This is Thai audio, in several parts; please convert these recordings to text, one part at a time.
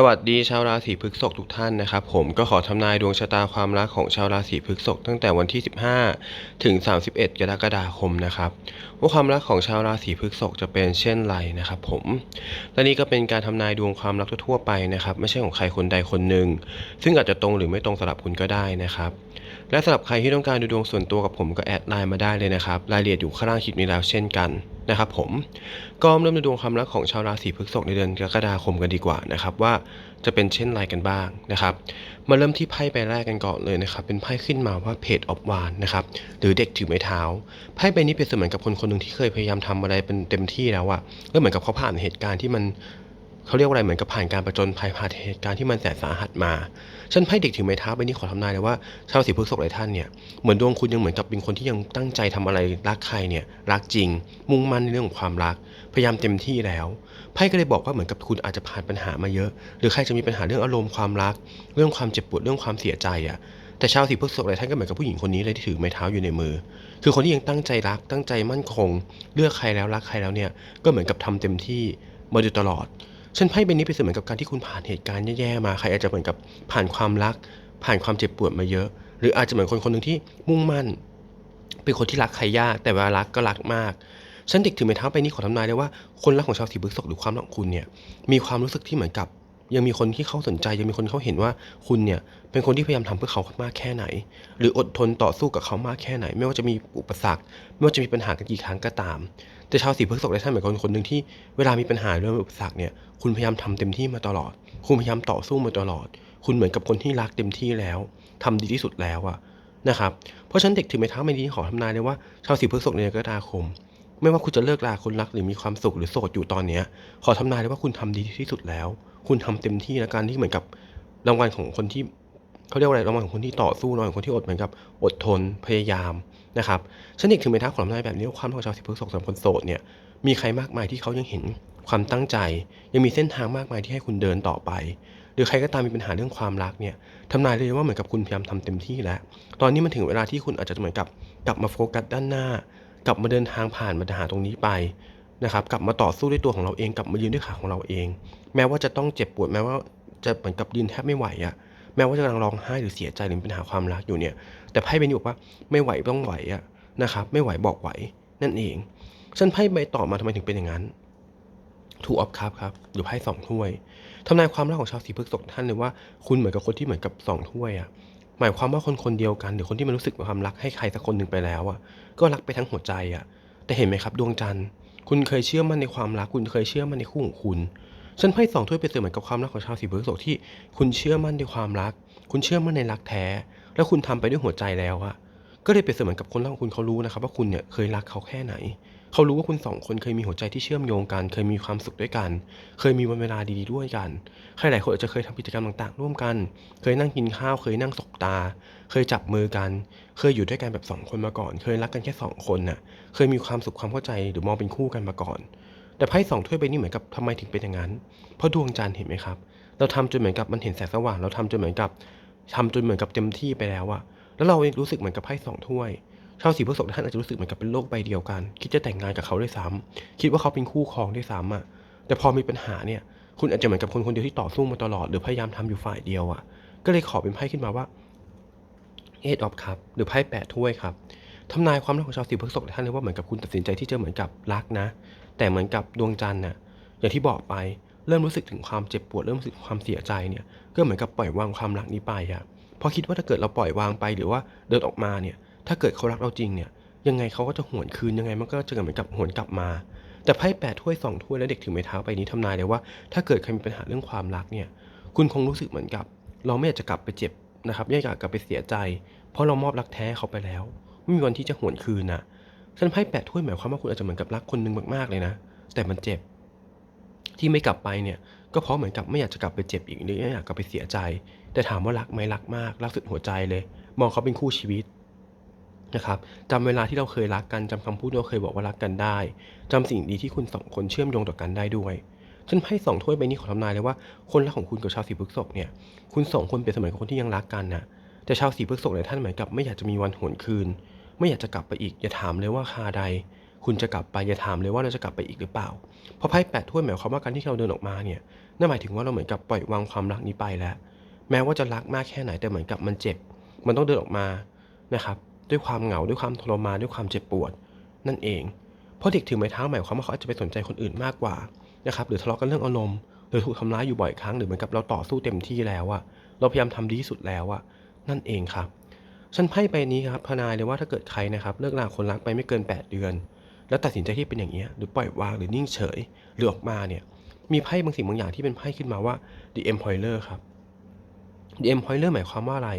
สวัสดีชาวราศีพฤษภทุกท่านนะครับ ผมก็ขอทำนายดวงชะตาความรักของชาวราศีพฤษภตั้งแต่วันที่ 15 ถึง 31 กรกฎาคมนะครับว่าความรักของชาวราศีพฤษภจะเป็นเช่นไรนะครับผมและนี่ก็เป็นการทำนายดวงความรักทั่วไปนะครับ ไม่ใช่ของใครคนใดคนหนึ่งซึ่งอาจจะตรงหรือไม่ตรงสำหรับคุณก็ได้นะครับ และสำหรับใครที่ต้องการดูดวงส่วนตัวกับผมก็แอดไลน์มาได้เลยนะครับ รายละเอียดอยู่ข้างล่างคลิปนี้แล้วเช่นกันนะครับผมก็เริ่มดูดวงความรักของชาวราศีพฤษภในเดือนกรกฎาคมกันดีกว่านะครับว่าจะเป็นเช่นไรกันบ้างนะครับ มาเริ่มที่ไพ่ใบแรกกันก่อนเลยนะครับ เป็นไพ่ขึ้นมาว่าเพจออฟวานนะครับหรือเด็กถือไม้เท้าไพ่ใบนี้เป็นเสมือนกับคนคนหนึ่งที่เคยพยายามทำอะไรเป็นเต็มที่แล้วอะก็เหมือนกับเขาผ่านเหตุการณ์ที่มัน เขาเรียกว่าอะไรเหมือนกับผ่านการประจนภัยผ่านเหตุการณ์ที่มันแสนสาหัสมา ฉันไพ่เด็กถือไม้เท้าใบนี้ขอทำนายเลยว่าชาวราศีพฤษภหลายท่านเนี่ยเหมือนดวงคุณยังเหมือนกับเป็นคนที่ยังตั้งใจทำอะไรรักใครเนี่ยรักจริง มุ่งมั่นในเรื่องของความรัก พยายามเต็มที่แล้วไพ่ก็เลยบอกว่าเหมือนกับคุณอาจจะผ่านปัญหามาเยอะ หรือใครจะมีปัญหาเรื่องอารมณ์ความรัก เรื่องความเจ็บปวดเรื่องความเสียใจอะแต่ชาวราศีพฤษภหลายท่านก็เหมือนกับผู้หญิงคนนี้เลยที่ถือไม้เท้าอยู่ในมือ คือคนที่ยังตั้งใจรักตั้งใจมั่นคง เลือกใครแล้วรักใครแล้วเนี่ยก็เหมือนกับทำเต็มที่มาโดยตลอด ฉันไพ่ใบนี้เป็นเสมือนกับการที่คุณผ่านเหตุการณ์แย่ๆมา ใครอาจจะเหมือนกับผ่านความรัก ผ่านความเจ็บปวดมาเยอะ หรืออาจจะเหมือนคนคนหนึ่งที่มุ่งมั่น เป็นคนที่รักใครยาก แต่เวลารักก็รักมาก ฉันเด็กถือไม้เท้าไปนี้ขอทำนายได้ว่าคนรักของชาวสีพฤษภหรือความรักของคุณเนี่ย มีความรู้สึกที่เหมือนกับ ยังมีคนที่เขาสนใจ ยังมีคนเขาเห็นว่าคุณเนี่ย เป็นคนที่พยายามทำเพื่อเขามากแค่ไหน หรืออดทนต่อสู้กับเขามากแค่ไหน ไม่ว่าจะมีอุปสรรค ไม่ว่าจะมีปัญหากันกี่ครั้งก็ตาม แต่ชาวสีพฤษภและท่านเหมือนคนคนหนึ่งที่เวลามีปัญหาเรื่องอุปสรรคเนี่ย คุณพยายามทำเต็มที่มาตลอด คุณพยายามต่อสู้มาตลอด คุณเหมือนกับคนที่รักเต็มที่แล้วทำดีที่สุดแล้วอะนะครับ เพราะฉะนันเด็กถือไม้เท้าใบนี้ขอทำนายเลยว่าชาวสีพฤษภในเดือนกรกฎาคม ไม่ว่าคุณจะเลิกลาคนรักหรือมีความสุขหรือโสดอยู่ตอนเนี้ย ขอทำนายเลยว่าคุณทำดีที่สุดแล้ว คุณทำเต็มที่และการที่เหมือนกับรางวัลของคนที่เขาเรียกว่าอะไรรางวัลของคนที่ต่อสู้รางวัลของคนที่อดเหมือนกับอดทนพยายาม นะครับฉันเด็กถึงไม้เท้าขอทำนายแบบนี้ความรักของชาวสีพฤษภสำหรับคนโสดเนี่ยมีใครมากมายที่เขายังเห็นความตั้งใจ ยังมีเส้นทางมากมายที่ให้คุณเดินต่อไป หรือใครก็ตามมีปัญหาเรื่องความรักเนี่ยทำนายเลยว่าเหมือนกับคุณพยายามทำเต็มที่แล้ว ตอนนี้มันถึงเวลาที่คุณอาจจะเหมือนกับกลับมาโฟกัสด้านหน้า กลับมาเดินทางผ่านปัญหาตรงนี้ไปนะครับกลับมาต่อสู้ด้วยตัวของเราเองกลับมายืนด้วยขาของเราเอง แม้ว่าจะต้องเจ็บปวดแม้ว่าจะเหมือนกับยืนแทบไม่ไหวอะแม้ว่าจะกำลังร้องไห้หรือเสียใจหรือปัญหาความรักอยู่เนี่ยแต่ไพ่ใบนี้บอกว่าไม่ไหวต้องไหวอะนะครับ ไม่ไหวบอกไหวนั่นเองฉันไพ่ใบต่อมาทำไมถึงเป็นอย่างนั้นถูออฟคัพครับหรือไพ่สองถ้วยทำนายความรักของชาวสีพฤษภท่านเลยว่าคุณเหมือนกับคนที่เหมือนกับสองถ้วยอะหมายความว่าคนคนเดียวกันหรือคนที่มันรู้สึกความรักให้ใครสักคนหนึ่งไปแล้วอะก็รักไปทั้งหัวใจอะแต่เห็นไหมครับ ดวงจันทร์ คุณเคยเชื่อมั่นในความรัก คุณเคยเชื่อมั่นในคู่ของคุณฉันไพ่สองถ้วยเป็นเสมือนกับความรักของชาวสีพฤษภที่ คุณเชื่อมั่นในความรัก คุณเชื่อมั่นในรักแท้ แล้วคุณทำไปด้วยหัวใจแล้วอะก็เลยเป็นเสมือนกับคนรักของคุณเขารู้นะครับ ว่าคุณเนี่ยเคยรักเขาแค่ไหน เขารู้ว่าคุณสองคนเคยมีหัวใจที่เชื่อมโยงกัน เคยมีความสุขด้วยกัน เคยมีวันเวลาดีๆด้วยกันใครหลายคนอาจจะเคยทำกิจกรรมต่างๆ ร่วมกัน เคยนั่งกินข้าว เคยนั่งสบตา เคยจับมือกัน เคยอยู่ด้วยกันแบบสองคนมาก่อน เคยรักกันแค่สองคนน่ะ เคยมีความสุขความเข้าใจหรือมองเป็นคู่กันมาก่อน แต่ไพ่สองถ้วยใบนี้เหมือนกับทำไมถึงเป็นอย่างนั้น เพราะดวงจันทร์เห็นไหมครับ เราทำจนเหมือนกับมันเห็นแสงสว่าง เราทำจนเหมือนกับ ทำจนเหมือนกับเต็มที่ไปแล้วอะแล้วเรารู้สึกเหมือนกับไพ่สองถ้วย ชาวสีพฤษภท่านอาจจะรู้สึกเหมือนกับเป็นโลกใบเดียวกัน คิดจะแต่งงานกับเขาด้วยซ้ำคิดว่าเขาเป็นคู่ครองด้วยซ้ำอะแต่พอมีปัญหาเนี่ยคุณอาจจะเหมือนกับคนคนเดียวที่ต่อสู้มาตลอด หรือพยายามทำอยู่ฝ่ายเดียวอะก็เลยขอเป็นไพ่ขึ้นมาว่า Eight of Cup หรือไพ่แปดถ้วยครับทำนายความรักของชาวสีพฤษภท่านเลยว่าเหมือนกับคุณตัดสินใจที่จะเหมือนกับรักนะ แต่เหมือนกับดวงจันทร์น่ะอย่างที่บอกไป เริ่มรู้สึกถึงความเจ็บปวด เริ่มรู้สึกความเสียใจเนี่ย ก็เหมือนกับปล่อยวางความรักนี้ไปอะเพราะคิดว่าถ้าเกิดเราปล่อยวางไปหรือว่าเดินออกมาเนี่ย ถ้าเกิดเขารักเราจริงเนี่ย ยังไงเขาก็จะหวนคืนยังไงมันก็จะเหมือนกับหวนกลับมา แต่ไพ่แปดถ้วยสองถ้วยและเด็กถือไม้เท้าไปนี้ทำนายเลยว่า ถ้าเกิดใครมีปัญหาเรื่องความรักเนี่ย คุณคงรู้สึกเหมือนกับ เราไม่อยากจะกลับไปเจ็บนะครับไม่อยากกลับไปเสียใจ เพราะเรามอบรักแท้เขาไปแล้วไม่มีวันที่จะหวนคืนนะฉันไพ่แปดถ้วยหมายความว่าคุณอาจจะเหมือนกับรักคนหนึ่งมากๆเลยนะ แต่มันเจ็บ ที่ไม่กลับไปเนี่ยก็เพราะเหมือนกับไม่อยากจะกลับไปเจ็บอีกหรือไม่อยากกลับไปเสียใจ แต่ถามว่ารักไหมรักมากรักสุดหัวใจเลย มองเขาเป็นคู่ชีวิตนะครับจำเวลาที่เราเคยรักกันจำคำพูดที่เราเคยบอกว่ารักกันได้จำสิ่งดีที่คุณสองคนเชื่อมโยงต่อกันได้ด้วยฉันไพ่สองถ้วยใบนี้ขอทำนายเลยว่าคนรักของคุณกับชาวสีพฤษภเนี่ยคุณสองคนเป็นเสมือนคนที่ยังรักกันนะแต่ชาวสีพฤษภหลายท่านเหมือนกับไม่อยากจะมีวันหวนคืน ไม่อยากจะกลับไปอีกอย่าถามเลยว่าคาใด คุณจะกลับไปอย่าถามเลยว่าเราจะกลับไปอีกหรือเปล่า เพราะไพ่แปดถ้วยหมายความว่าการที่เราเดินออกมาเนี่ยนั่นหมายถึงว่าเราเหมือนกับปล่อยวางความรักนี้ไปแล้ว แม้ว่าจะรักมากแค่ไหนแต่เหมือนกับมันเจ็บ มันต้องเดินออกมานะครับด้วยความเหงาด้วยความทรมานด้วยความเจ็บปวด นั่นเอง เพราะเด็กถือไม้เท้าหมายความว่าเขาอาจจะไปสนใจคนอื่นมากกว่านะครับหรือทะเลาะกันเรื่องอารมณ์หรือถูกทำร้ายอยู่บ่อยครั้งหรือเหมือนกับเราต่อสู้เต็มที่แล้วอะเราพยายามทำดีที่สุดแล้วอะนั่นเองครับฉันไพ่ใบนี้ครับพนายเลยว่าถ้าเกิดใครนะครับเลิกลาคนรักไปไม่เกิน 8 เดือน แล้วตัดสินใจที่เป็นอย่างเงี้ยหรือปล่อยวางหรือนิ่งเฉยหรือออกมาเนี่ยมีไพ่บางสิ่งบางอย่างที่เป็นไพ่ขึ้นมาว่า The Emperor ครับ The Emperor หมายความว่าอะไร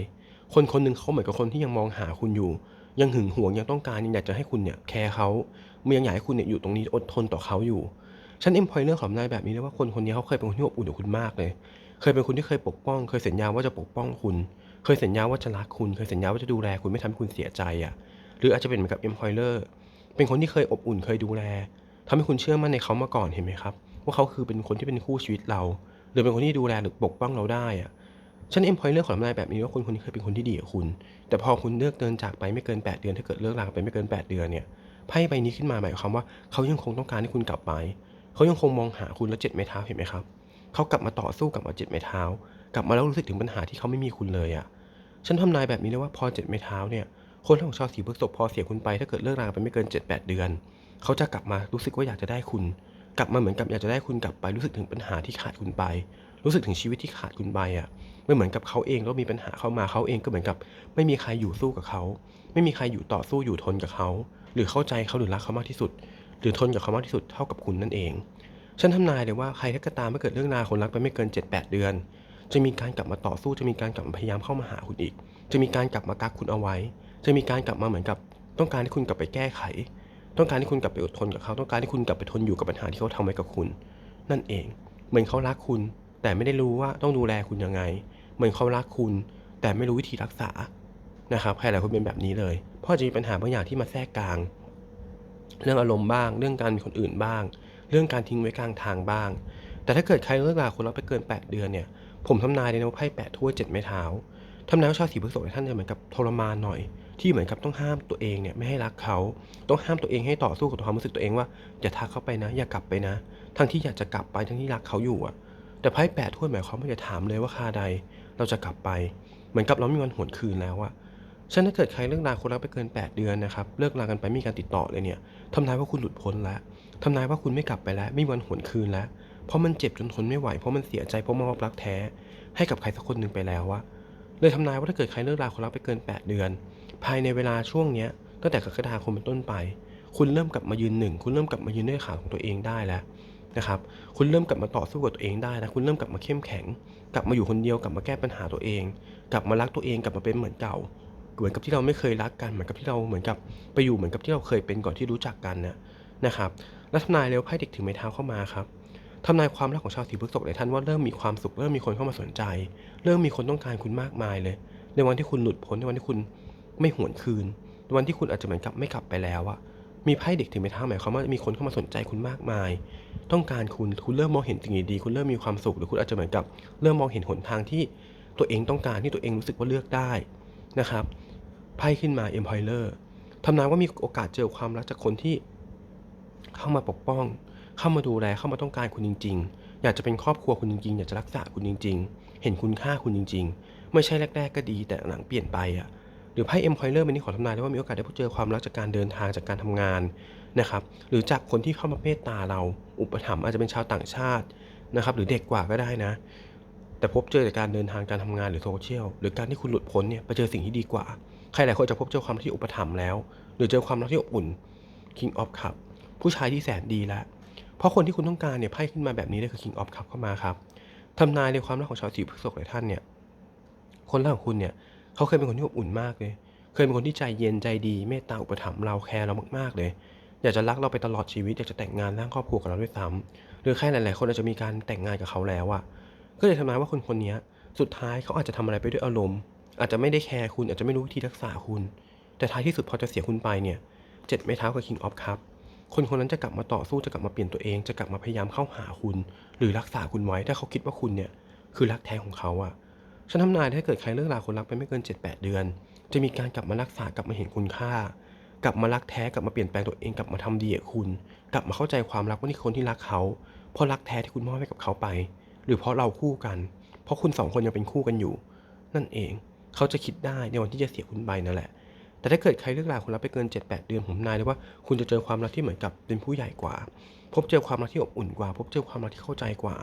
คนคนหนึ่งเขาเหมือนกับคนที่ยังมองหาคุณอยู่ ยังหึงหวงยังต้องการยังอยากจะให้คุณเนี่ยแคร์เขามันยังอยากให้คุณเนี่ยอยู่ตรงนี้อดทนต่อเขาอยู่ฉัน Emperor ขอำนายแบบนี้เลยว่าคนคนนี้เขาเคยเป็นคนที่อบอุ่นกับคุณมากเลย เคยเป็นคนที่เคยปกป้อง เคยสัญญาว่าจะปกป้องคุณ เคยสัญญาว่าจะรักคุณ เคยสัญญาว่าจะดูแลคุณไม่ทำให้คุณเสียใจอะหรืออาจจะเป็นเหมือนกับ Employer เป็นคนที่เคยอบอุ่นเคยดูแลทำให้คุณเชื่อมั่นในเขามาก่อนเห็นไหมครับ ว่าเขาคือเป็นคนที่เป็นคู่ชีวิตเรา หรือเป็นคนที่ดูแลหรือปกป้องเราได้อะฉัน Employer ขอทำนายแบบนี้ว่าคนคนนี้เคยเป็นคนที่ดีกับคุณ แต่พอคุณเลือกเดินจากไปไม่เกิน 8 เดือน ถ้าเกิดเลิกลาไปไม่เกิน 8 เดือนเนี่ยไพ่ใบนี้ขึ้นมาหมายความว่าเขายังคงต้องการให้คุณกลับไป เขายังคงมองหาคุณแล้วเจ็ดไม้เท้าเห็นไหมครับ เขากลับมาต่อสู้กลับมาเจ็ดไม้เท้า กลับมาแล้วรู้สึกถึงปัญหาที่เขาไม่มีคุณเลยอะ ฉันทำนายแบบนี้เลยว่าพอเจ็ดไม้เท้าเนี่ย คนของชาวสีพฤษภพอเสียคุณไปถ้าเกิดเลิกรากันไปไม่เกิน 7-8 เดือน เขาจะกลับมารู้สึกว่าอยากจะได้คุณ กลับมาเหมือนกับอยากจะได้คุณกลับไปรู้สึกถึงปัญหาที่ขาดคุณไป รู้สึกถึงชีวิตที่ขาดคุณไปอะไม่เหมือนกับเขาเองแล้วมีปัญหาเข้ามาเขาเองก็เหมือนกับ ไม่มีใครอยู่สู้กับเขา ไม่มีใครอยู่ต่อสู้อยู่ทนกับเขา หรือเข้าใจเขาหรือรักเขามากที่สุด หรือทนกับเขามากที่สุดเท่ากับคุณนั่นเอง ฉันทำนายเลยว่าใครถ้าก็ตามเมื่อเกิดเรื่องนาคนรักไปไม่เกิน 7-8 เดือน จะมีการกลับมาต่อสู้จะมีการกลับมาพยายามเข้ามาหาคุณอีก จะมีการกลับมากักคุณเอาไว้ จะมีการกลับมาเหมือนกับต้องการให้คุณกลับไปแก้ไข ต้องการให้คุณกลับไปอดทนกับเขา ต้องการให้คุณกลับไปทนอยู่กับปัญหาที่เขาทำไว้กับคุณ นั่นเอง เหมือนเขารักคุณ แต่ไม่ได้รู้ว่าต้องดูแลคุณยังไง เหมือนเขารักคุณ แต่ไม่รู้วิธีรักษานะครับใครหลายคนเป็นแบบนี้เลย เพราะจะมีปัญหาบางอย่างที่มาแทรกกลาง เรื่องอารมณ์บ้าง เรื่องการมีคนอื่นบ้าง เรื่องการทิ้งไว้กลางทางบ้าง แต่ถ้าเกิดใครเลิกลาคนเราไปเกิน 8 เดือนเนี่ย ผมทำนายเลยนะว่าไพ่แปดถ้วยเจ็ดไม้เท้าทำนายว่าชาวสีพฤษภท่านจะเหมือนกับทรมานหน่อย ที่เหมือนกับต้องห้ามตัวเองเนี่ยไม่ให้รักเขา ต้องห้ามตัวเองให้ต่อสู้กับความรู้สึกตัวเองว่าอย่าทักเขาไปนะ อย่ากลับไปนะ ทั้งที่อยากจะกลับไปทั้งที่รักเขาอยู่อะแต่ไพ่แปดถ้วยหมายความว่าจะถามเลยว่าคาใด เราจะกลับไป เหมือนกับเราไม่มีวันหวนคืนแล้วอะฉะนั้นถ้าเกิดใครเลิกลาคนรักไปเกิน 8 เดือนนะครับเลิกลากันไปไม่มีการติดต่อเลยเนี่ยทำนายว่าคุณหลุดพ้นแล้วทำนายว่าคุณไม่กลับไปแล้วไม่มีวันหวนคืนแล้ว เพราะมันเจ็บจนทนไม่ไหวเพราะมันเสียใจเพราะมอบรักแท้ ให้กับใครสักคนหนึ่งไปแล้วอะเลยทำนายว่าถ้าเกิดใครเลิกลาคนรักไปเกิน 8 เดือน ภายในเวลาช่วงเนี้ยตั้งแต่กรกฎาคมเป็นต้นไป คุณเริ่มกลับมายืนหนึ่งคุณเริ่มกลับมายืนด้วยขาของตัวเองได้แล้วนะครับคุณเริ่มกลับมาต่อสู้กับตัวเองได้นะคุณเริ่มกลับมาเข้มแข็ง กลับมาอยู่คนเดียวกลับมาแก้ปัญหาตัวเอง กลับมารักตัวเองกลับมาเป็นเหมือนเก่าเหมือนกับที่เราไม่เคยรักกันเหมือนกับที่เราเหมือนกับไปอยู่เหมือนกับที่เราเคยเป็นก่อนที่รู้จักกันนะนะครับแล้วทำนายเร็วไพ่เด็กถือไม้เท้าเข้ามาครับทำนายความรักของชาวสีพฤษภเลยท่านว่าเริ่มมีความสุขเริ่มมีคนเข้ามาสนใจ เริ่มมีคนต้องการคุณมากมายเลย ในวันที่คุณหลุดพ้นในวันที่คุณ ไม่หวนคืน วันที่คุณอาจจะเหมือนกับไม่กลับไปแล้วอะมีไพ่เด็กถือไม้เท้าหมายความว่ามีคนเข้ามาสนใจคุณมากมาย ต้องการคุณคุณเริ่มมองเห็นสิ่งดีๆคุณเริ่มมีความสุขหรือคุณอาจจะเหมือนกับ เริ่มมองเห็นหนทางที่ตัวเองต้องการที่ตัวเองรู้สึกว่าเลือกได้นะครับไพ่ขึ้นมา Empire ทำนายว่ามีโอกาสเจอความรักจากคนที่ เข้ามาปกป้อง เข้ามาดูแลเข้ามาต้องการคุณจริง ๆ อยากจะเป็นครอบครัวคุณจริงๆ อยากจะรักษาคุณจริง ๆ เห็นคุณค่าคุณจริง ๆ ไม่ใช่แรก ๆ ก็ดีแต่หลังเปลี่ยนไปอะ หรือไพ่ Empire เป็นนี้ขอทำนายได้ว่ามีโอกาสได้พบเจอความรักจากการเดินทางจากการทำงานนะครับหรือจากคนที่เข้ามาเมตตาเราอุปถัมภ์อาจจะเป็นชาวต่างชาตินะครับหรือเด็กกว่าก็ได้นะ แต่พบเจอจากการเดินทางการทำงานหรือโซเชียลหรือการที่คุณหลุดพ้นเนี่ยไปเจอสิ่งที่ดีกว่า ใครหลายคนจะพบเจอความรักที่อุปถัมภ์แล้ว หรือเจอความรักที่อบอุ่น King of Cup ผู้ชายที่แสนดีแล้วเพราะคนที่คุณต้องการเนี่ยไพ่ขึ้นมาแบบนี้เลยคือ King of Cup เข้ามาครับทำนายในความรักของชาวสีพฤษภหลายท่านเนี่ยคนรักของคุณเนี่ย เขาเคยเป็นคนที่อบอุ่นมากเลย เคยเป็นคนที่ใจเย็นใจดีเมตตาอุปถัมภ์เราแคร์เรามากๆ เลย อยากจะรักเราไปตลอดชีวิตอยากจะแต่งงานสร่างครอบครัวกับเราด้วยซ้ำหรือใครหลายๆคนอาจจะมีการแต่งงานกับเขาแล้วอะก็เลยทำนายว่าคนคนนี้สุดท้ายเขาอาจจะทำอะไรไปด้วยอารมณ์ อาจจะไม่ได้แคร์คุณอาจจะไม่รู้วิธีรักษาคุณ แต่ท้ายที่สุดพอจะเสียคุณไปเนี่ยเจ็ดไม้เท้ากับ King of Cup คนคนนั้นจะกลับมาต่อสู้จะกลับมาเปลี่ยนตัวเอง จะกลับมาพยายามเข้าหาคุณ หรือรักษาคุณไว้ถ้าเขาคิดว่าคุณเนี่ยคือรักแท้ของเขาอะ ฉันทำนายถ้าเกิดใครเลิกลาคนรักไปไม่เกิน 7-8 เดือน จะมีการกลับมารักษากลับมาเห็นคุณค่า กลับมารักแท้กลับมาเปลี่ยนแปลงตัวเองกลับมาทำดีกับคุณ กลับมาเข้าใจความรักว่านี่คนที่รักเขา เพราะรักแท้ที่คุณมอบให้กับเขาไป หรือเพราะเราคู่กัน เพราะคุณสองคนยังเป็นคู่กันอยู่ นั่นเองเขาจะคิดได้ในวันที่จะเสียคุณไปนั่นแหละ แต่ถ้าเกิดใครเลิกลาคุณรักไปเกิน 7-8 เดือนผมนายเลยว่าคุณจะเจอความรักที่เหมือนกับเป็นผู้ใหญ่กว่า พบเจอความรักที่อบอุ่นกว่า พบเจอความรักที่เข้าใจกว่า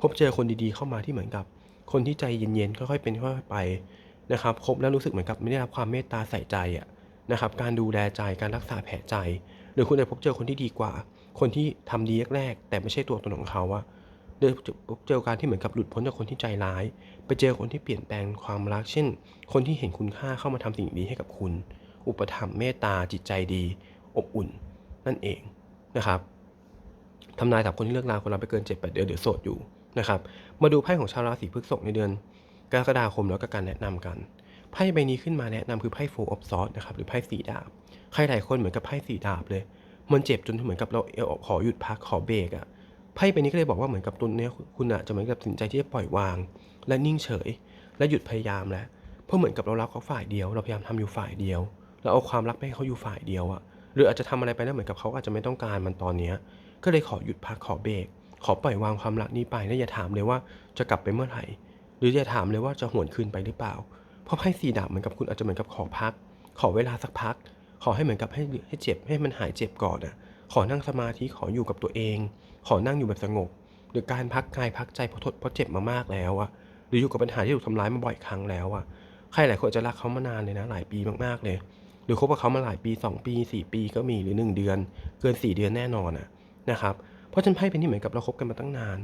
พบเจอคนดีๆเข้ามาที่เหมือนกับ คนที่ใจเย็นๆค่อยๆเป็นค่อยๆไปนะครับครบแล้วรู้สึกเหมือนกับไม่ได้รับความเมตตาใส่ใจอะนะครับ การดูแลใจการรักษาแผลใจ หรือคุณจะพบเจอคนที่ดีกว่า คนที่ทำดีแรกๆแต่ไม่ใช่ตัวตนของเขาอะหรือพบเจอการที่เหมือนกับหลุดพ้นจากคนที่ใจร้าย ไปเจอคนที่เปลี่ยนแปลงความรัก เช่น คนที่เห็นคุณค่าเข้ามาทำสิ่งดีให้กับคุณ อุปถัมภ์เมตตาจิตใจดี อบอุ่น นั่นเองนะครับทำนายสำหรับคนที่เลิกลาคนรักไปเกิน7-8เดือนหรือโสดอยู่ นะครับ มาดูไพ่ของชาวราศีพฤษภในเดือน กรกฎาคมแล้วก็การแนะนำกัน ไพ่ใบนี้ขึ้นมาแนะนำคือไพ่ Four of Swords นะครับหรือไพ่สีดาบ ใครหลายคนเหมือนกับไพ่สีดาบเลย มันเจ็บจนเหมือนกับเราเออขอหยุดพักขอเบรกอะ่ะไพ่ใบนี้ก็เลยบอกว่าเหมือนกับตัวเนี้ยคุณอะจะเหมือนกับตัดสินใจที่จะปล่อยวาง และนิ่งเฉย และหยุดพยายามแล้ว เพราะเหมือนกับเรารักเขาฝ่ายเดียว เราพยายามทำอยู่ฝ่ายเดียว เราเอาความรักไปให้เขาอยู่ฝ่ายเดียวอะหรืออาจจะทำอะไรไปแล้วเหมือนกับเขาอาจจะไม่ต้องการมันตอนเนี้ยก็เลยขอหยุดพักขอเบรก ขอปล่อยวางความรักนี้ไปและอย่าถามเลยว่าจะกลับไปเมื่อไหร่ หรืออย่าถามเลยว่าจะหวนคืนไปหรือเปล่า เพราะไพ่สีดาบเหมือนกับคุณอาจจะเหมือนกับขอพัก ขอเวลาสักพัก ขอให้เหมือนกับให้ให้เจ็บให้มันหายเจ็บก่อนอะ ขอนั่งสมาธิขออยู่กับตัวเอง ขอนั่งอยู่แบบสงบ หรือการพักกายพักใจเพราะทดเพราะเจ็บมามากแล้วอะ หรืออยู่กับปัญหาที่ถูกทำร้ายมาบ่อยครั้งแล้วอะ ใครหลายคนอาจจะรักเขามานานเลยนะ หลายปีมากๆเลย หรือคบกับเขามาหลายปี 2 ปี 4 ปีก็มีหรือ 1 เดือน เกิน 4 เดือนแน่นอนอะนะครับ เพราะฉันไพ่เป็นที่เหมือนกับเราคบกันมาตั้งนาน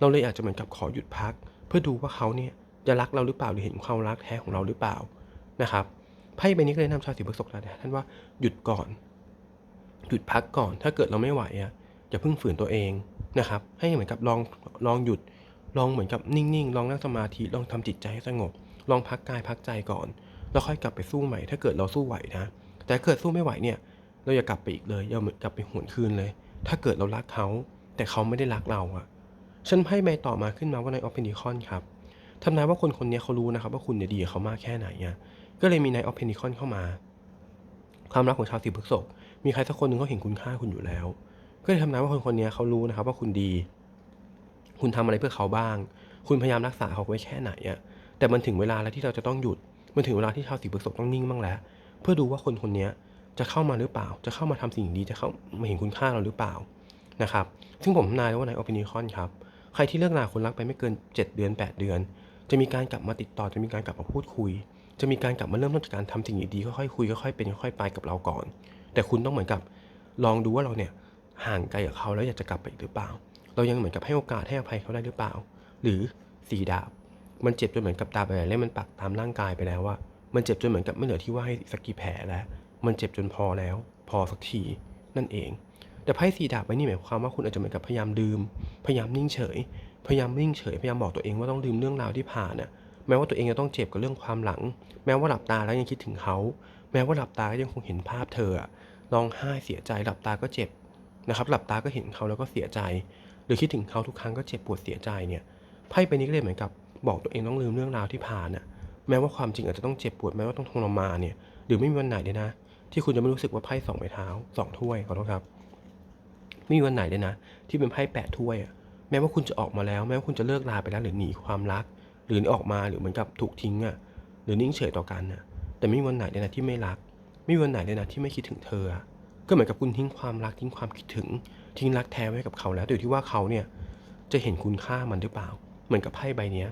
เราเลยอาจจะเหมือนกับขอหยุดพัก เพื่อดูว่าเขาเนี่ยจะรักเราหรือเปล่าหรือเห็นความรักแท้ของเราหรือเปล่านะครับไพ่ใบนี้ก็เลยนำชาวสีพฤษภนะท่านว่าหยุดก่อน หยุดพักก่อน ถ้าเกิดเราไม่ไหวอะอย่าเพิ่งฝืนตัวเองนะครับ ให้เหมือนกับลองลองหยุดลองเหมือนกับนิ่งๆ ลองนั่งสมาธิ ลองทำจิตใจให้สงบ ลองพักกายพักใจก่อน แล้วค่อยกลับไปสู้ใหม่ ถ้าเกิดเราสู้ไหวนะ แต่เกิดสู้ไม่ไหวเนี่ย เราอย่ากลับไปอีกเลย อย่าเหมือนกลับไปหวนคืนเลย ถ้าเกิดเรารักเขา แต่เขาไม่ได้รักเราอะฉันไพ่ใบต่อมาขึ้นมาว่าในออฟเพนิคอนครับทำนายว่าคนคนนี้เขารู้นะครับว่าคุณเนี่ยดีกับเขามากแค่ไหนอะก็เลยมีในออฟเพนิคอนเข้ามา ความรักของชาวสีพฤษภมีใครสักคนหนึ่งเขาเห็นคุณค่าคุณอยู่แล้ว ก็เลยทำนายว่าคนคนนี้เขารู้นะครับว่าคุณดี คุณทำอะไรเพื่อเขาบ้าง คุณพยายามรักษาเขาไว้แค่ไหนอะแต่มันถึงเวลาแล้วที่เราจะต้องหยุด มันถึงเวลาที่ชาวสีพฤษภต้องนิ่งบ้างแล้ว เพื่อดูว่าคนคนนี้ จะเข้ามาหรือเปล่า จะเข้ามาทำสิ่งดี จะเข้ามาเห็นคุณค่าเราหรือเปล่านะครับ ซึ่งผมนายว่าในออปินิคอนครับ ใครที่เลิกลาคนรักไปไม่เกิน 7 เดือน 8 เดือน จะมีการกลับมาติดต่อ จะมีการกลับมาพูดคุย จะมีการกลับมาเริ่มต้นจากการทำสิ่งดีๆค่อยๆคุยค่อยๆเป็นค่อยๆไปกับเราก่อน แต่คุณต้องเหมือนกับลองดูว่าเราเนี่ยห่างไกลกับเขาแล้วอยากจะกลับไปอีกหรือเปล่า เรายังเหมือนกับให้โอกาสให้อภัยเขาได้หรือเปล่า หรือสีดาบ มันเจ็บจนเหมือนกับดาบอะไรเล่มมันปักตามร่างกายไปแล้วว่ามันเจ็บจนเหมือนกับไม่เหลือที่ว่าให้สักกี่แผลแล้ว มันเจ็บจนพอแล้ว พอสักทีนั่นเอง แต่ไพ่สีดาบไว้นี่หมายความว่าคุณอาจจะเหมือนกับพยายามลืมพยายามนิ่งเฉย พยายามนิ่งเฉย พยายามบอกตัวเองว่าต้องลืมเรื่องราวที่ผ่านน่ะแม้ว่าตัวเองจะต้องเจ็บกับเรื่องความหลัง แม้ว่าหลับตาแล้วยังคิดถึงเขา แม้ว่าหลับตาก็ยังคงเห็นภาพเธอร้องไห้เสียใจหลับตาก็เจ็บนะครับ หลับตาก็เห็นเขาแล้วก็เสียใจ หรือคิดถึงเขาทุกครั้งก็เจ็บปวดเสียใจเนี่ยไพ่ใบนี้ก็เลยเหมือนกับบอกตัวเองต้องลืมเรื่องราวที่ผ่านน่ะแม้ว่าความจริงอาจจะต้องเจ็บปวดแม้ว่าต้องทรมานเนี่ยหรือไม่มีวันไหนเลยนะ ที่คุณจะไม่รู้สึกว่าไพ่สองใบเท้าสองถ้วยขอโทษครับไม่มีวันไหนเลยนะ ที่เป็นไพ่แปดถ้วยอะแม้ว่าคุณจะออกมาแล้ว แม้ว่าคุณจะเลิกลาไปแล้วหรือหนีความรัก หรือออกมาหรือเหมือนกับถูกทิ้งอะหรือนิ่งเฉยต่อกันนะแต่ไม่มีวันไหนเลยนะที่ไม่รัก ไม่มีวันไหนเลยนะที่ไม่คิดถึงเธอ ก็เหมือนกับคุณทิ้งความรักทิ้งความคิดถึง ทิ้งรักแท้ไว้กับเขาแล้วแต่อยู่ที่ว่าเขาเนี่ยจะเห็นคุณค่ามันหรือเปล่า เหมือนกับไพ่ใบเนี้ย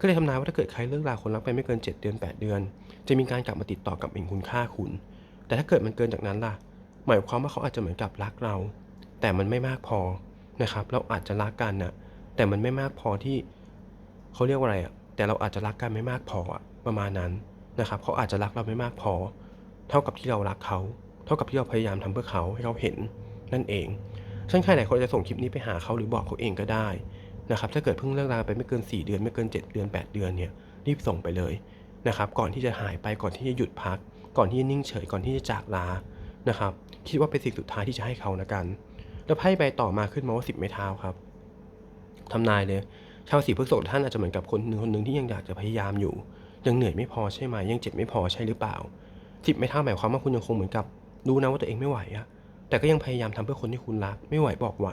ก็เลยทำนายว่าถ้าเกิดใครเลิกลาคนรักไปไม่เกิน 7 เดือน 8 เดือน จะมีการกลับมาติดต่อกับเห็นคุณค่าคุณ แต่ถ้าเกิดมันเกินจากนั้นล่ะ หมายความว่าเขาอาจจะเหมือนกับรักเรา แต่มันไม่มากพอนะครับ เราอาจจะรักกันน่ะแต่มันไม่มากพอที่เขาเรียกว่าอะไรอะแต่เราอาจจะรักกันไม่มากพออะประมาณนั้นนะครับ เขาอาจจะรักเราไม่มากพอ เท่ากับที่เรารักเขา เท่ากับที่เราพยายามทำเพื่อเขาให้เขาเห็นนั่นเองฉันใครหลายคนจะส่งคลิปนี้ไปหาเขาหรือบอกเขาเองก็ได้นะครับ ถ้าเกิดเพิ่งเลิกราไปไม่เกิน 4 เดือนไม่เกิน 7 เดือน 8 เดือนเนี่ยรีบส่งไปเลยนะครับ ก่อนที่จะหายไปก่อนที่จะหยุดพัก ก่อนที่จะนิ่งเฉยก่อนที่จะจากลานะครับ คิดว่าเป็นสิ่งสุดท้ายที่จะให้เขานะกัน แล้วไพ่ใบต่อมาขึ้นมาว่าสิบไม้เท้าครับทำนายเลยชาวสีพฤษภท่านอาจจะเหมือนกับคนหนึ่งคนหนึ่งที่ยังอยากจะพยายามอยู่ ยังเหนื่อยไม่พอใช่ไหมยังเจ็บไม่พอใช่หรือเปล่าสิบไม้เท้าหมายความว่าคุณยังคงเหมือนกับรู้นะว่าตัวเองไม่ไหวอะแต่ก็ยังพยายามทำเพื่อคนที่คุณรัก ไม่ไหวบอกไหว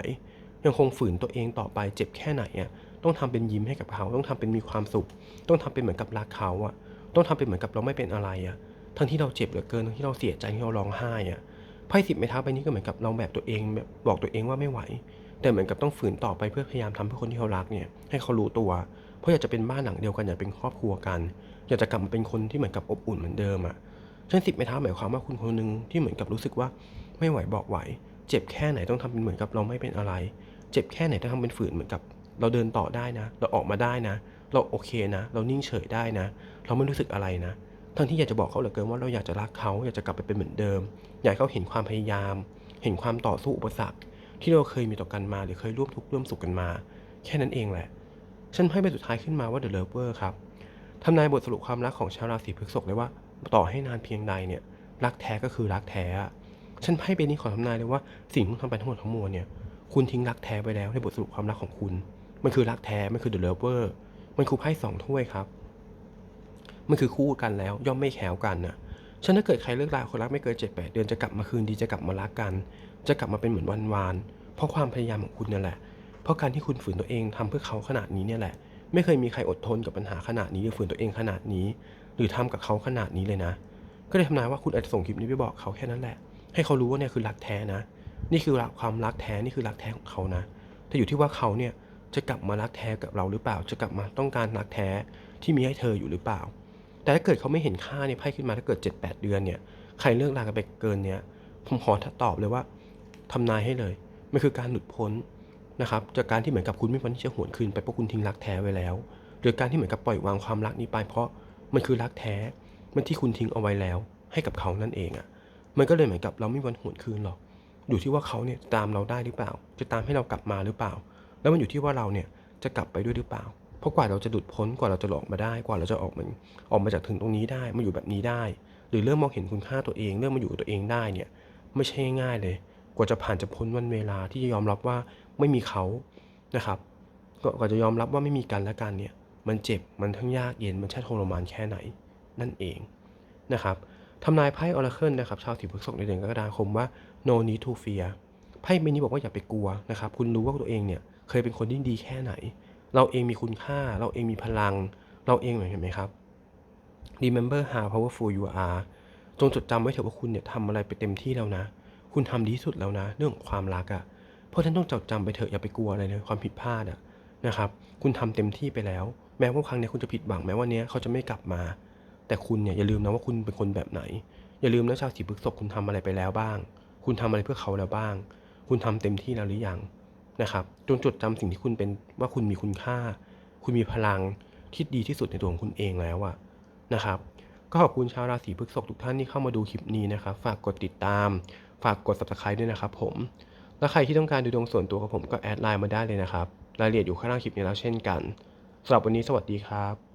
ยังคงฝืนตัวเองต่อไปเจ็บแค่ไหนอะต้องต้องทำเป็นยิ้มให้กับเขา ต้องทำเป็นมีความสุข ต้องทำเป็นเหมือนกับรักเขาอะต้องทำเป็นเหมือนกับเราไม่เป็นอะไรอะ ทั้งที่เราเจ็บเหลือเกินทั้งที่เราเสียใจที่เราร้องไห้อะไพ่สิบไม้เท้าใบนี้ก็เหมือนกับเราแบบตัวเองแบบบอกตัวเองว่าไม่ไหว แต่เหมือนกับต้องฝืนต่อไปเพื่อพยายามทำเพื่อคนที่เขารักเนี่ยให้เขารู้ตัว เพราะอยากจะเป็นบ้านหลังเดียวกันอยากเป็นครอบครัวกัน อยากจะกลับมาเป็นคนที่เหมือนกับอบอุ่นเหมือนเดิมอะเช่นสิบไม้เท้าหมายความว่าคุณคนหนึ่งที่เหมือนกับรู้สึกว่าไม่ไหวบอกไหว เจ็บแค่ไหนต้องทำเป็นเหมือนกับเราไม่เป็นอะไร เจ็บแค่ไหนต้องทำเป็นฝืนเหมือนกับ เราเดินต่อได้นะ เราออกมาได้นะ เราโอเคนะ เรานิ่งเฉยได้นะ เราไม่รู้สึกอะไรนะ ทั้งที่อยากจะบอกเขาเหลือเกินว่าเราอยากจะรักเขาอยากจะกลับไปเป็นเหมือนเดิม อยากให้เขาเห็นความพยายาม เห็นความต่อสู้อุปสรรค ที่เราเคยมีต่อกันมาหรือเคยร่วมทุกข์ร่วมสุขกันมา แค่นั้นเองแหละ ฉันให้ใบสุดท้ายขึ้นมาว่า The Lover ครับทำนายบทสรุปความรักของชาวราศีพฤษภเลยว่าต่อให้นานเพียงใดเนี่ยรักแท้ก็คือรักแท้ฉันให้ใบนี้ขอทำนายเลยว่าสิ่งที่ทำไปทั้งหมดทั้งมวลเนี่ยคุณทิ้งรักแท้ไปแล้วในบทสรุปความรักของคุณ มันคือรักแท้ มันคือ The Lover มันคือไพ่สองถ้วยครับ มันคือคู่กันแล้ว ย่อมไม่แขวกันนะฉันถ้าเกิดใครเลิกลาคนรักไม่เกินเจ็ดแปดเดือนจะกลับมาคืนดีจะกลับมารักกัน จะกลับมาเป็นเหมือนวันวาน เพราะความพยายามของคุณนั่นแหละ เพราะการที่คุณฝืนตัวเองทำเพื่อเขาขนาดนี้เนี่ยแหละ ไม่เคยมีใครอดทนกับปัญหาขนาดนี้หรือฝืนตัวเองขนาดนี้ หรือทำกับเขาขนาดนี้เลยนะ ก็เลยทำนายว่าคุณอาจจะส่งคลิปนี้ไปบอกเขาแค่นั้นแหละ ให้เขารู้ว่าเนี่ยคือรักแท้นะ นี่คือความรักแท้นี่คือรักแท้ของเขานะแต่อยู่ที่ว่าเขาเนี่ยจะกลับมารักแท้กับเราหรือเปล่า จะกลับมาต้องการรักแท้ที่มีให้เธออยู่หรือเปล่า แต่ถ้าเกิดเขาไม่เห็นค่าเนี่ยไพ่ขึ้นมาถ้าเกิด 7-8 เดือนเนี่ยใครเลิกลากันไปเกินเนี่ยผมขอตอบเลยว่าทำนายให้เลยมันคือการหลุดพ้นนะครับจากการที่เหมือนกับคุณไม่มีวันที่จะหวนคืนไปเพราะคุณทิ้งรักแท้ไว้แล้ว หรือการที่เหมือนกับปล่อยวางความรักนี้ไป เพราะมันคือรักแท้มันที่คุณทิ้งเอาไว้แล้ว ให้กับเขานั่นเองอะ่ะมันก็เลยเหมือนกับเราไม่วันหวนคืนหรอก อยู่ที่ว่าเขาเนี่ยตามเราได้หรือเปล่า จะตามให้เรากลับมาหรือเปล่า แล้วมันอยู่ที่ว่าเราเนี่ยจะกลับไปด้วยหรือเปล่า เพราะกว่าเราจะหลุดพ้นกว่าเราจะหลอกมาได้ กว่าเราจะออกมาออกมาจากถึงตรงนี้ได้มาอยู่แบบนี้ได้ หรือเริ่มมองเห็นคุณค่าตัวเอง เริ่มมาอยู่ตัวเองได้เนี่ยไม่ใช่ง่ายเลย กว่าจะผ่านจะพ้นวันเวลาที่จะยอมรับว่าไม่มีเขานะครับก็กว่าจะยอมรับว่าไม่มีกันและกันเนี่ยมันเจ็บมันทั้งยากเย็นมันแช่ทรมานแค่ไหนนั่นเองนะครับทำนายไพ่ออราเคิลนะครับชาวสีพฤษภในเดือนกรกฎาคมว่า no need to fear ไพ่ใบนี้บอกว่าอย่าไปกลัวนะครับคุณรู้ว่าตัวเองเนี่ยเคยเป็นคนที่ดีแค่ไหน เราเองมีคุณค่า เราเองมีพลัง เราเองเห็นไหมครับ remember how powerful you are จงจดจำไว้เถอะว่าคุณเนี่ยทำอะไรไปเต็มที่แล้วนะ คุณทำดีที่สุดแล้วนะ เรื่องความรักอะ่ะ เพราะฉะนั้นต้องจดจำไปเถอะอย่าไปกลัวอะไรเลยความผิดพลาดอะ่ะนะครับ คุณทำเต็มที่ไปแล้ว แม้ว่าครั้งนี้คุณจะผิดหวังแม้ว่าเนี้ยเขาจะไม่กลับมา แต่คุณเนี่ยอย่าลืมนะว่าคุณเป็นคนแบบไหน อย่าลืมนะชาวสีพฤษภคุณทำอะไรไปแล้วบ้าง คุณทำอะไรเพื่อเขาแล้วบ้าง คุณทำเต็มที่แล้วหรือยัง นะครับ จงจดจำสิ่งที่คุณเป็นว่าคุณมีคุณค่า คุณมีพลังที่ดีที่สุดในตัวของคุณเองแล้วอะนะครับ ก็ขอบคุณชาวราศีพฤษภทุกท่านที่เข้ามาดูคลิปนี้นะครับ ฝากกดติดตาม ฝากกด subscribe ด้วยนะครับ ผม และใครที่ต้องการดูดวงส่วนตัวกับผมก็แอดไลน์มาได้เลยนะครับ รายละเอียดอยู่ข้างล่างคลิปนี้แล้วเช่นกันสำหรับวันนี้สวัสดีครับ